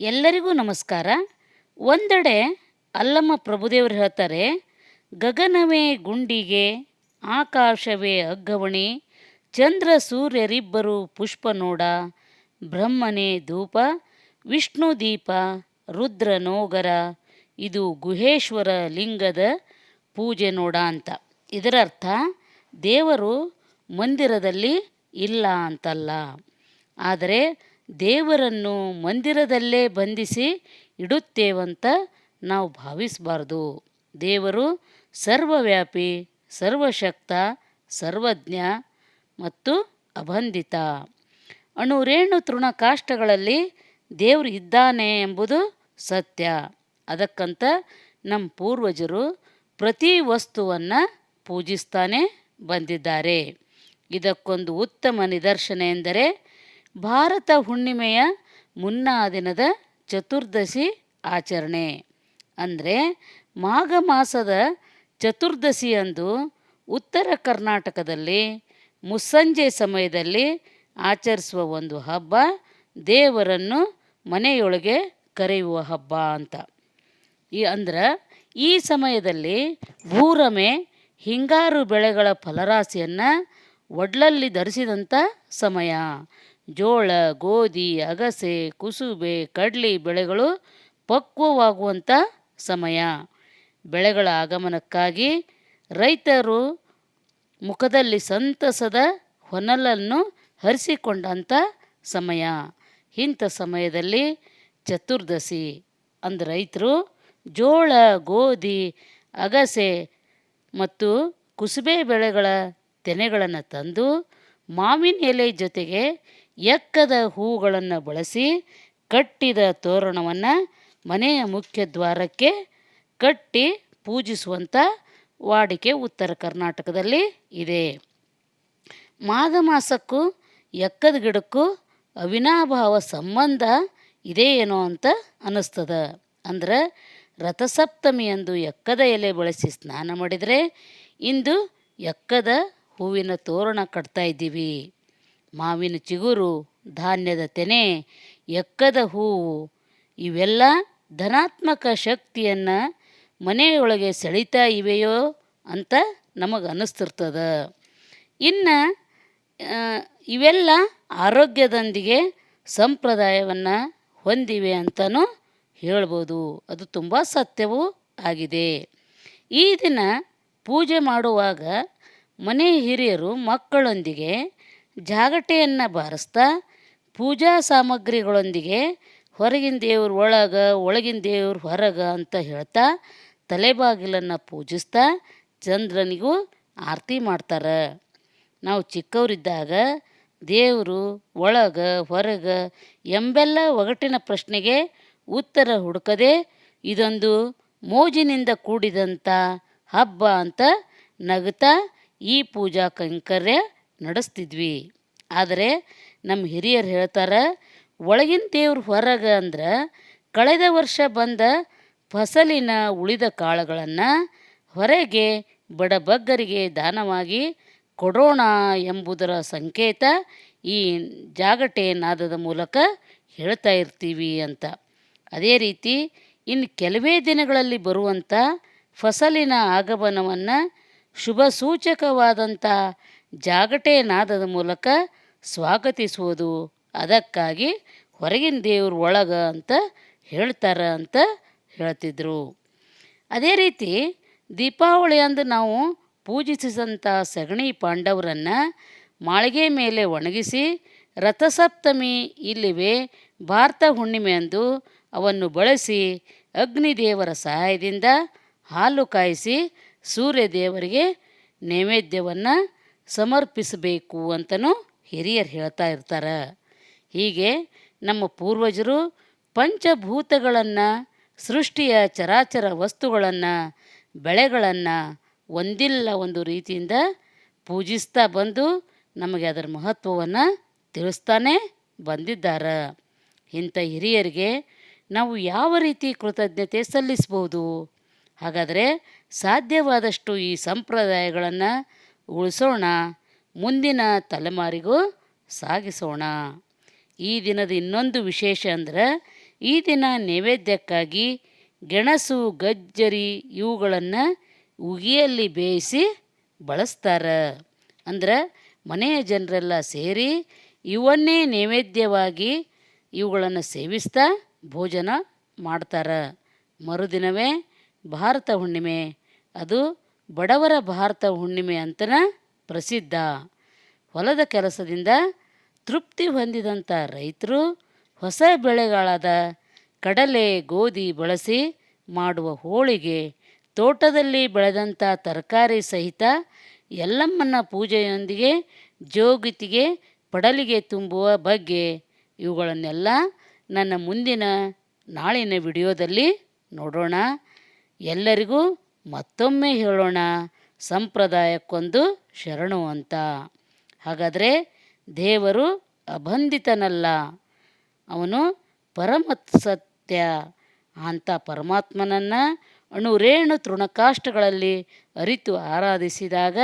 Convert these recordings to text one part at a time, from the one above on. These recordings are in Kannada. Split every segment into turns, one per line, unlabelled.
ಎಲ್ಲರಿಗೂ ನಮಸ್ಕಾರ. ಒಂದೆಡೆ ಅಲ್ಲಮ್ಮ ಪ್ರಭುದೇವರು ಹೇಳ್ತಾರೆ, ಗಗನವೇ ಗುಂಡಿಗೆ, ಆಕಾಶವೇ ಅಗ್ಗವಣಿ, ಚಂದ್ರ ಸೂರ್ಯರಿಬ್ಬರು ಪುಷ್ಪ ನೋಡ ಬ್ರಹ್ಮನೇ ಧೂಪ, ವಿಷ್ಣು ದೀಪ, ರುದ್ರ ನೋಗರ, ಇದು ಗುಹೇಶ್ವರ ಲಿಂಗದ ಪೂಜೆ ನೋಡ ಅಂತ. ಇದರರ್ಥ, ದೇವರು ಮಂದಿರದಲ್ಲಿ ಇಲ್ಲ ಅಂತಲ್ಲ. ಆದರೆ ದೇವರನ್ನು ಮಂದಿರದಲ್ಲೇ ಬಂಧಿಸಿ ಇಡುತ್ತೇವಂತ ನಾವು ಭಾವಿಸಬಾರ್ದು. ದೇವರು ಸರ್ವವ್ಯಾಪಿ, ಸರ್ವಶಕ್ತ, ಸರ್ವಜ್ಞ ಮತ್ತು ಅಬಂಧಿತ. ಅಣುರೇಣು ತೃಣಕಾಷ್ಟಗಳಲ್ಲಿ ದೇವರು ಇದ್ದಾನೆ ಎಂಬುದು ಸತ್ಯ. ಅದಕ್ಕಂತ ನಮ್ಮ ಪೂರ್ವಜರು ಪ್ರತಿ ವಸ್ತುವನ್ನು ಪೂಜಿಸ್ತಾನೆ ಬಂದಿದ್ದಾರೆ. ಇದಕ್ಕೊಂದು ಉತ್ತಮ ನಿದರ್ಶನ ಎಂದರೆ ಭಾರತ ಹುಣ್ಣಿಮೆಯ ಮುನ್ನಾ ದಿನದ ಚತುರ್ದಶಿ ಆಚರಣೆ. ಅಂದರೆ ಮಾಘ ಮಾಸದ ಚತುರ್ದಶಿಯಂದು ಉತ್ತರ ಕರ್ನಾಟಕದಲ್ಲಿ ಮುಸ್ಸಂಜೆ ಸಮಯದಲ್ಲಿ ಆಚರಿಸುವ ಒಂದು ಹಬ್ಬ ದೇವರನ್ನು ಮನೆಯೊಳಗೆ ಕರೆಯುವ ಹಬ್ಬ ಅಂತ. ಈ ಅಂದ್ರೆ ಈ ಸಮಯದಲ್ಲಿ ಭೂರಮೆ ಹಿಂಗಾರು ಬೆಳೆಗಳ ಫಲರಾಶಿಯನ್ನು ಒಡ್ಲಲ್ಲಿ ಧರಿಸಿದಂಥ ಸಮಯ. ಜೋಳ, ಗೋಧಿ, ಅಗಸೆ, ಕುಸುಬೆ, ಕಡ್ಲಿ ಬೆಳೆಗಳು ಪಕ್ವವಾಗುವಂಥ ಸಮಯ. ಬೆಳೆಗಳ ಆಗಮನಕ್ಕಾಗಿ ರೈತರು ಮುಖದಲ್ಲಿ ಸಂತಸದ ಹೊನಲನ್ನು ಹರಿಸಿಕೊಂಡಂಥ ಸಮಯ. ಇಂಥ ಸಮಯದಲ್ಲಿ ಚತುರ್ದಶಿ ಅಂದ ರೈತರು ಜೋಳ, ಗೋಧಿ, ಅಗಸೆ ಮತ್ತು ಕುಸುಬೆ ಬೆಳೆಗಳ ತೆನೆಗಳನ್ನು ತಂದು ಮಾವಿನ ಎಲೆ ಜೊತೆಗೆ ಎಕ್ಕದ ಹೂಗಳನ್ನು ಬಳಸಿ ಕಟ್ಟಿದ ತೋರಣವನ್ನು ಮನೆಯ ಮುಖ್ಯ ದ್ವಾರಕ್ಕೆ ಕಟ್ಟಿ ಪೂಜಿಸುವಂಥ ವಾಡಿಕೆ ಉತ್ತರ ಕರ್ನಾಟಕದಲ್ಲಿ ಇದೆ. ಮಾಘ ಮಾಸಕ್ಕೂ ಎಕ್ಕದ ಗಿಡಕ್ಕೂ ಅವಿನಾಭಾವ ಸಂಬಂಧ ಇದೆ ಏನೋ ಅಂತ ಅನ್ನಿಸ್ತದ ಅಂದ್ರೆ ರಥಸಪ್ತಮಿಯಂದು ಎಕ್ಕದ ಎಲೆ ಬಳಸಿ ಸ್ನಾನ ಮಾಡಿದರೆ ಇಂದು ಎಕ್ಕದ ಹೂವಿನ ತೋರಣ ಕಟ್ತಾ ಇದ್ದೀವಿ. ಮಾವಿನ ಚಿಗುರು, ಧಾನ್ಯದ ತೆನೆ, ಎಕ್ಕದ ಹೂವು, ಇವೆಲ್ಲ ಧನಾತ್ಮಕ ಶಕ್ತಿಯನ್ನು ಮನೆಯೊಳಗೆ ಸೆಳಿತಾ ಇವೆಯೋ ಅಂತ ನಮಗೆ ಅನ್ನಿಸ್ತಿರ್ತದ ಇನ್ನು ಇವೆಲ್ಲ ಆರೋಗ್ಯದೊಂದಿಗೆ ಸಂಪ್ರದಾಯವನ್ನು ಹೊಂದಿವೆ ಅಂತಲೂ ಹೇಳ್ಬೋದು. ಅದು ತುಂಬ ಸತ್ಯವೂ ಆಗಿದೆ. ಈ ದಿನ ಪೂಜೆ ಮಾಡುವಾಗ ಮನೆ ಹಿರಿಯರು ಮಕ್ಕಳೊಂದಿಗೆ ಜಾಗಟೆಯನ್ನು ಬಾರಿಸ್ತಾ ಪೂಜಾ ಸಾಮಗ್ರಿಗಳೊಂದಿಗೆ ಹೊರಗಿನ ದೇವ್ರ ಒಳಗೆ, ಒಳಗಿನ ದೇವ್ರ ಹೊರಗೆ ಅಂತ ಹೇಳ್ತಾ ತಲೆಬಾಗಿಲನ್ನು ಪೂಜಿಸ್ತಾ ಚಂದ್ರನಿಗೂ ಆರತಿ ಮಾಡ್ತಾರೆ. ನಾವು ಚಿಕ್ಕವರಿದ್ದಾಗ ದೇವರು ಒಳಗೆ, ಹೊರಗೆ ಎಂಬೆಲ್ಲ ಒಗಟಿನ ಪ್ರಶ್ನೆಗೆ ಉತ್ತರ ಹುಡುಕದೆ ಇದೊಂದು ಮೋಜಿನಿಂದ ಕೂಡಿದಂಥ ಹಬ್ಬ ಅಂತ ನಗುತ್ತಾ ಈ ಪೂಜಾ ಕೈಂಕರ್ಯ ನಡೆಸ್ತಿದ್ವಿ. ಆದರೆ ನಮ್ಮ ಹಿರಿಯರು ಹೇಳ್ತಾರೆ, ಒಳಗಿನ ದೇವ್ರ ಹೊರಗೆ ಅಂದ್ರೆ ಕಳೆದ ವರ್ಷ ಬಂದ ಫಸಲಿನ ಉಳಿದ ಕಾಳುಗಳನ್ನು ಹೊರಗೆ ಬಡಬಗ್ಗರಿಗೆ ದಾನವಾಗಿ ಕೊಡೋಣ ಎಂಬುದರ ಸಂಕೇತ ಈ ಜಾಗಟೆ ನಾದದ ಮೂಲಕ ಹೇಳ್ತಾ ಇರ್ತೀವಿ ಅಂತ. ಅದೇ ರೀತಿ ಇನ್ನು ಕೆಲವೇ ದಿನಗಳಲ್ಲಿ ಬರುವಂಥ ಫಸಲಿನ ಆಗಮನವನ್ನು ಶುಭ ಸೂಚಕವಾದಂಥ ಜಾಗಟೆ ನಾದದ ಮೂಲಕ ಸ್ವಾಗತಿಸುವುದು. ಅದಕ್ಕಾಗಿ ಹೊರಗಿನ ದೇವ್ರ ಒಳಗ ಅಂತ ಹೇಳ್ತಾರೆ ಅಂತ ಹೇಳ್ತಿದ್ರು. ಅದೇ ರೀತಿ ದೀಪಾವಳಿ ಅಂದು ನಾವು ಪೂಜಿಸಿದಂಥ ಸಗಣಿ ಪಾಂಡವರನ್ನು ಮಾಳಿಗೆ ಮೇಲೆ ಒಣಗಿಸಿ ರಥಸಪ್ತಮಿ ಇಲ್ಲಿವೆ ಭಾರತ ಹುಣ್ಣಿಮೆ ಅಂದು ಅವನ್ನು ಬಳಸಿ ಅಗ್ನಿದೇವರ ಸಹಾಯದಿಂದ ಹಾಲು ಕಾಯಿಸಿ ಸೂರ್ಯದೇವರಿಗೆ ನೈವೇದ್ಯವನ್ನು ಸಮರ್ಪಿಸಬೇಕು ಅಂತಲೂ ಹಿರಿಯರು ಹೇಳ್ತಾ ಇರ್ತಾರೆ. ಹೀಗೆ ನಮ್ಮ ಪೂರ್ವಜರು ಪಂಚಭೂತಗಳನ್ನು, ಸೃಷ್ಟಿಯ ಚರಾಚರ ವಸ್ತುಗಳನ್ನು, ಬೆಳೆಗಳನ್ನು ಒಂದಿಲ್ಲ ಒಂದು ರೀತಿಯಿಂದ ಪೂಜಿಸ್ತಾ ಬಂದು ನಮಗೆ ಅದರ ಮಹತ್ವವನ್ನು ತಿಳಿಸ್ತಾನೆ ಬಂದಿದ್ದಾರೆ. ಇಂಥ ಹಿರಿಯರಿಗೆ ನಾವು ಯಾವ ರೀತಿ ಕೃತಜ್ಞತೆ ಸಲ್ಲಿಸ್ಬೋದು? ಹಾಗಾದರೆ ಸಾಧ್ಯವಾದಷ್ಟು ಈ ಸಂಪ್ರದಾಯಗಳನ್ನು ಉಳಿಸೋಣ. ಮುಂದಿನ ತಲೆಮಾರಿಗೂ ಸಾಗಿಸೋಣ. ಈ ದಿನದ ಇನ್ನೊಂದು ವಿಶೇಷ ಅಂದ್ರೆ ಈ ದಿನ ನೈವೇದ್ಯಕ್ಕಾಗಿ ಗೆಣಸು, ಗಜ್ಜರಿ ಇವುಗಳನ್ನು ಉಗಿಯಲ್ಲಿ ಬೇಯಿಸಿ ಬಳಸ್ತಾರೆ. ಅಂದ್ರೆ ಮನೆಯ ಜನರೆಲ್ಲ ಸೇರಿ ಇವನ್ನೇ ನೈವೇದ್ಯವಾಗಿ ಇವುಗಳನ್ನು ಸೇವಿಸ್ತಾ ಭೋಜನ ಮಾಡ್ತಾರೆ. ಮರುದಿನವೇ ಭಾರತ ಹುಣ್ಣಿಮೆ. ಅದು ಬಡವರ ಭಾರತ ಹುಣ್ಣಿಮೆ ಅಂತನ ಪ್ರಸಿದ್ಧ. ಹೊಲದ ಕೆಲಸದಿಂದ ತೃಪ್ತಿ ಹೊಂದಿದಂಥ ರೈತರು ಹೊಸ ಬೆಳೆಗಳಾದ ಕಡಲೆ, ಗೋಧಿ ಬಳಸಿ ಮಾಡುವ ಹೋಳಿಗೆ, ತೋಟದಲ್ಲಿ ಬೆಳೆದಂಥ ತರಕಾರಿ ಸಹಿತ ಎಲ್ಲಮ್ಮನ ಪೂಜೆಯೊಂದಿಗೆ ಜೋಗಿತಿಗೆ ಪಡಲಿಗೆ ತುಂಬುವ ಬಗ್ಗೆ ಇವುಗಳನ್ನೆಲ್ಲ ನನ್ನ ಮುಂದಿನ ನಾಳಿನ ವಿಡಿಯೋದಲ್ಲಿ ನೋಡೋಣ. ಎಲ್ಲರಿಗೂ ಮತ್ತೊಮ್ಮೆ ಹೇಳೋಣ ಸಂಪ್ರದಾಯಕ್ಕೊಂದು ಶರಣು ಅಂತ ಹಾಗಾದರೆ ದೇವರು ಅಬಂಧಿತನಲ್ಲ, ಅವನು ಪರಮ ಸತ್ಯ ಅಂಥ ಪರಮಾತ್ಮನನ್ನು ಅಣುರೇಣು ತೃಣಕಾಷ್ಟಗಳಲ್ಲಿ ಅರಿತು ಆರಾಧಿಸಿದಾಗ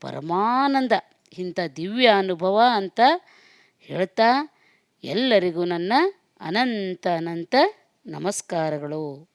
ಪರಮಾನಂದ, ಇಂಥ ದಿವ್ಯ ಅನುಭವ ಅಂತ ಹೇಳ್ತಾ ಎಲ್ಲರಿಗೂ ನನ್ನ ಅನಂತ ಅನಂತ ನಮಸ್ಕಾರಗಳು.